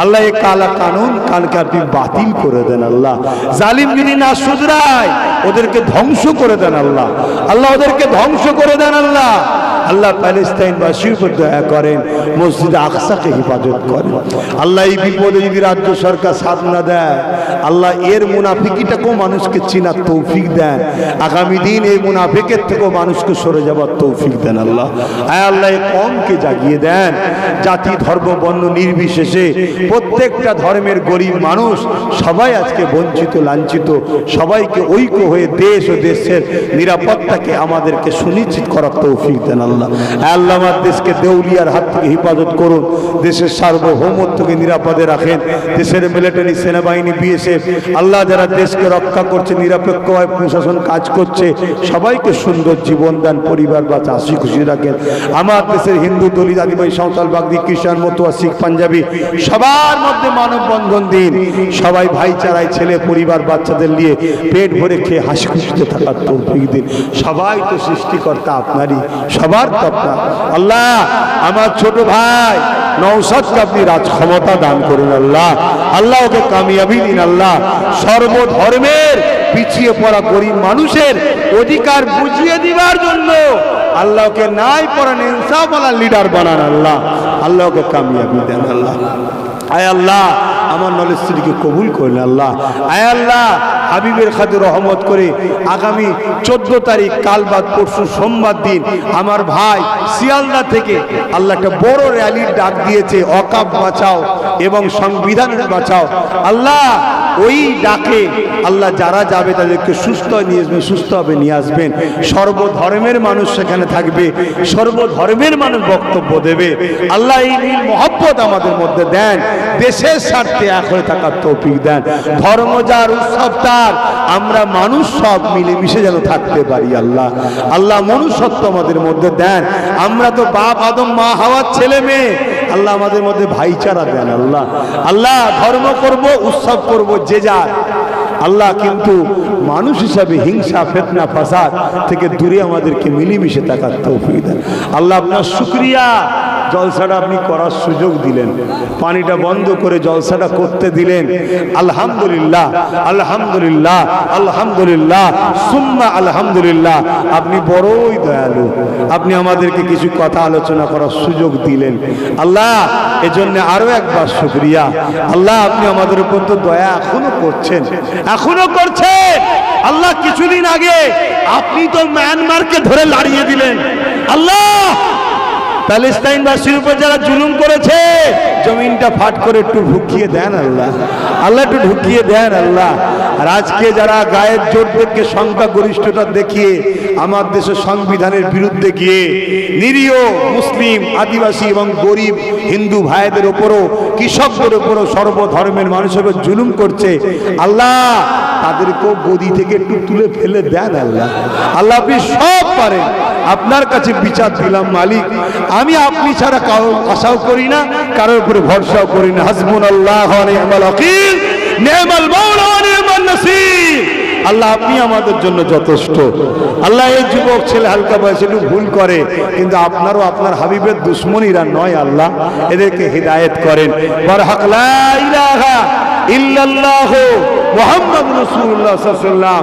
আল্লাহ এই কালা কানুন কালকে আপনি বাতিল করে দেন আল্লাহ। জালিম যদি না শুধরায়, ওদেরকে ধ্বংস করে দেন আল্লাহ। আল্লাহ ওদেরকে ধ্বংস করে দেন আল্লাহ। আল্লাহ প্যালেস্তাইনবাসীর উপর দয়া করেন, মসজিদ আকসাকে হেফাজত করেন। আল্লাহ এই বিপদে যদি রাজ্য সরকার সাথ না দেয়, আল্লাহ এর মুনাফিকিটাকেও মানুষকে চিনার তৌফিক দেন। আগামী দিন এই মুনাফিকের থেকেও মানুষকে সরে যাবার তৌফিক দেন আল্লাহ। আয় আল্লাহ, এই কমকে জাগিয়ে দেন। জাতি, ধর্ম, বর্ণ নির্বিশেষে প্রত্যেকটা ধর্মের গরিব মানুষ সবাই আজকে বঞ্চিত, লাঞ্ছিত, সবাইকে ঐক্য হয়ে দেশ ও দেশের নিরাপত্তাকে আমাদেরকে সুনিশ্চিত করার তৌফিক দেন আল্লাহ। আয় আল্লাহ আমার দেশকে দেউলিয়ার হাত থেকে হেফাজত করুন। দেশের সার্বভৌমত্বকে নিরাপদে রাখেন। দেশের মিলিটারি সেনাবাহিনী বিএসএফ আল্লাহ যারা দেশকে রক্ষা করছে, নিরপেক্ষভাবে প্রশাসন কাজ করছে, সবাইকে সুন্দর জীবন দান, পরিবার বা চাষি খুশি রাখেন। আমার দেশের হিন্দু দলিত, আদিবাসী, সাঁওতাল, বাগদি, খ্রিস্টান, মতুয়া, শিখ, পাঞ্জাবি, সবার মধ্যে মানববন্ধন দিন। সবাই ভাইচারায়, ছেলে, পরিবার, বাচ্চাদের নিয়ে পেট ভরে খেয়ে হাসি খুশিতে থাকার তৌফিক দিন। সবাই তো সৃষ্টিকর্তা আপনারই। সবার তো আপনার আল্লাহ, আমার ছোট ভাই নৌসাদকে আপনি রাজ ক্ষমতা দান করুন, আল্লাহ। আল্লাহ, ওকে কামিয়াবি দিন, আল্লাহ। সর্বধর্মের পিছিয়ে পড়া গরিব মানুষের অধিকার বুঝিয়ে দিবার জন্য আল্লাহকে নাই পড়ান ইনসাফওয়ালা লিডার বানান, আল্লাহ। আল্লাহকে কামিয়াবি দেন, আল্লাহ। আয় আল্লাহ আমার নলেজ স্ত্রীকে কবুল করলেন আল্লাহ। আয় আল্লাহ, হাবিবের খাতে রহমত করে আগামী চোদ্দ তারিখ, কাল বাদ, পরশু সোমবার দিন আমার ভাই শিয়ালদা থেকে আল্লাহ একটা বড় র্যালির ডাক দিয়েছে, অকাপ বাঁচাও এবং সংবিধানের বাঁচাও। আল্লাহ, ওই ডাকে আল্লাহ যারা যাবে তাদেরকে সুস্থ নিয়ে আসবেন সুস্থ হবে নিয়ে আসবেন। সর্বধর্মের মানুষ সেখানে থাকবে, সর্বধর্মের মানুষ বক্তব্য দেবে। আল্লাহ এই মহব্বত আমাদের মধ্যে দেন। দেশের স্বার্থে এক হয়ে থাকার তৌফিক দেন। ধর্ম যার, উৎসব তার। আমরা মানুষ সব মিলেমিশে যেন থাকতে পারি, আল্লাহ। আল্লাহ মনুষ্যত্ব আমাদের মধ্যে দেন। আমরা তো বাপ, আদম, মা হাওয়ার ছেলে, মেয়ে। আল্লাহ আমাদের মধ্যে ভাইচারা দেন, আল্লাহ। আল্লাহ ধর্ম করব, উৎসব করব, যে যার। আল্লাহ কিন্তু মানুষ হিসাবে হিংসা, ফেতনা, ফাসাদ থেকে দূরে আমাদেরকে মিলেমিশে থাকার তৌফিক দেন। আল্লাহ আপনার শুক্রিয়া। জলসাটা আপনি করার সুযোগ দিলেন। পানিটা বন্ধ করে জলসাটা করতে দিলেন। আলহামদুলিল্লাহ আলহামদুলিল্লাহ আলহামদুলিল্লাহ, সুম্মা আলহামদুলিল্লাহ। আপনি বড়ই দয়ালু। আপনি আমাদেরকে কিছু কথা আলোচনা করার সুযোগ দিলেন। আল্লাহ, এজন্য আরও একবার শুক্রিয়া। আল্লাহ, আপনি আমাদের উপর তো দয়া এখনও করছেন। এখনও করছেন। আল্লাহ, কিছুদিন আগে আপনি তো মিয়ানমারকে ধরে লাড়িয়ে দিলেন। আল্লাহ প্যালেস্তাইনবাসীর উপর যারা জুলুম করেছে, জমিনটা ফাট করে একটু ঢুকিয়ে দেন আল্লাহ। আল্লাহ একটু ঢুকিয়ে দেন আল্লাহ। আর আজকে যারা গায়ের জোরদেরকে সংখ্যা গরিষ্ঠতা দেখিয়ে আমার দেশের সংবিধানের বিরুদ্ধে গিয়ে নিরীহ মুসলিম, আদিবাসী এবং গরিব হিন্দু ভাইদের ওপরও, কৃষকদের ওপরও সর্বধর্মের মানুষের উপর জুলুম করছে, আল্লাহ তাদেরকেও গদি থেকে একটু তুলে ফেলে দেন আল্লাহ। আল্লাহ আপনি সব পারেন। আপনার কাছে বিচার দিলাম, মালিক। আমি আপনি ছাড়া কারও আশাও করি না, কারোর উপরে ভরসাও করি না। হাসবুন আল্লাহ আল্লাহ, আপনি আমাদের জন্য যথেষ্ট। আল্লাহ, এই যুবক ছেলে হালকা বয়সে একটু ভুল করে, কিন্তু আপনারও আপনার হাবিবের দুশ্মনীরা নয় আল্লাহ, এদেরকে হিদায়েত করেন। ইল্লাল্লাহু আলাইহি ওয়াসাল্লাম।